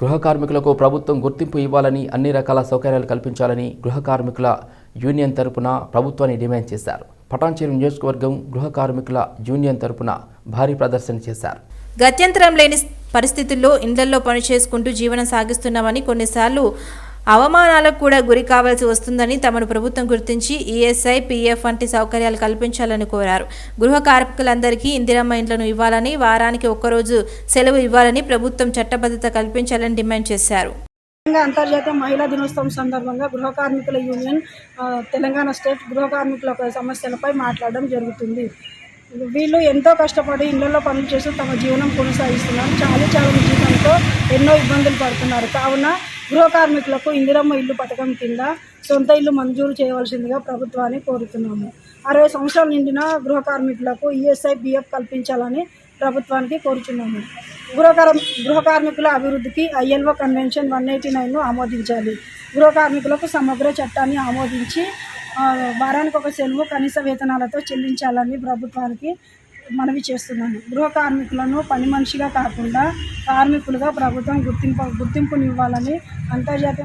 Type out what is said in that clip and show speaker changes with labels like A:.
A: గృహ కార్మికులకు ప్రభుత్వం గుర్తింపు ఇవ్వాలని అన్ని రకాల సౌకర్యాలు కల్పించాలని గృహ కార్మికుల యూనియన్ తరపున ప్రభుత్వాన్ని డిమాండ్ చేశారు. పటాన్చేరు నియోజకవర్గం గృహ కార్మికుల యూనియన్ తరపున భారీ ప్రదర్శన చేశారు.
B: గత్యంతరం లేని పరిస్థితుల్లో ఇండ్లల్లో పని చేసుకుంటూ జీవనం సాగిస్తున్నామని కొన్నిసార్లు అవమానాలకు కూడా గురి కావాల్సి వస్తుందని తమను ప్రభుత్వం గుర్తించి ఈఎస్ఐ పీఎఫ్ వంటి సౌకర్యాలు కల్పించాలని కోరారు. గృహ కార్మికులందరికీ ఇందిరమ్మ ఇండ్లను ఇవ్వాలని వారానికి ఒక్కరోజు సెలవు ఇవ్వాలని ప్రభుత్వం చట్టబద్ధత కల్పించాలని డిమాండ్ చేశారు.
C: అంతర్జాతీయ మహిళా దినోత్సవం సందర్భంగా గృహ కార్మికుల యూనియన్ తెలంగాణ స్టేట్ గృహ కార్మికుల సమస్యలపై మాట్లాడడం జరుగుతుంది. వీళ్ళు ఎంతో కష్టపడి ఇళ్ళలో పనులు చేస్తూ తమ జీవనం కొనసాగిస్తున్నారు. చాలా చాలా జీవితంతో ఎన్నో ఇబ్బందులు పడుతున్నారు. కావున గృహ కార్మికులకు ఇందిరమ్మ ఇల్లు పథకం కింద సొంత ఇల్లు మంజూరు చేయవలసిందిగా ప్రభుత్వాన్ని కోరుతున్నాము. అరవై సంవత్సరాలు నిండిన గృహ కార్మికులకు ఈఎస్ఐ బిఎఫ్ కల్పించాలని ప్రభుత్వానికి కోరుచున్నాము. గృహ గృహ కార్మికుల అభివృద్ధికి ఐఎల్ఓ కన్వెన్షన్ వన్ ఎయిటీ నైన్ను ఆమోదించాలి. గృహ కార్మికులకు సమగ్ర చట్టాన్ని ఆమోదించి వారానికి ఒక సెలవు కనీస వేతనాలతో చెల్లించాలని ప్రభుత్వానికి మనవి చేస్తున్నాను. గృహ కార్మికులను పని మనిషిగా కాకుండా కార్మికులుగా ప్రభుత్వం గుర్తింపు గుర్తింపునివ్వాలని అంతర్జాతీయ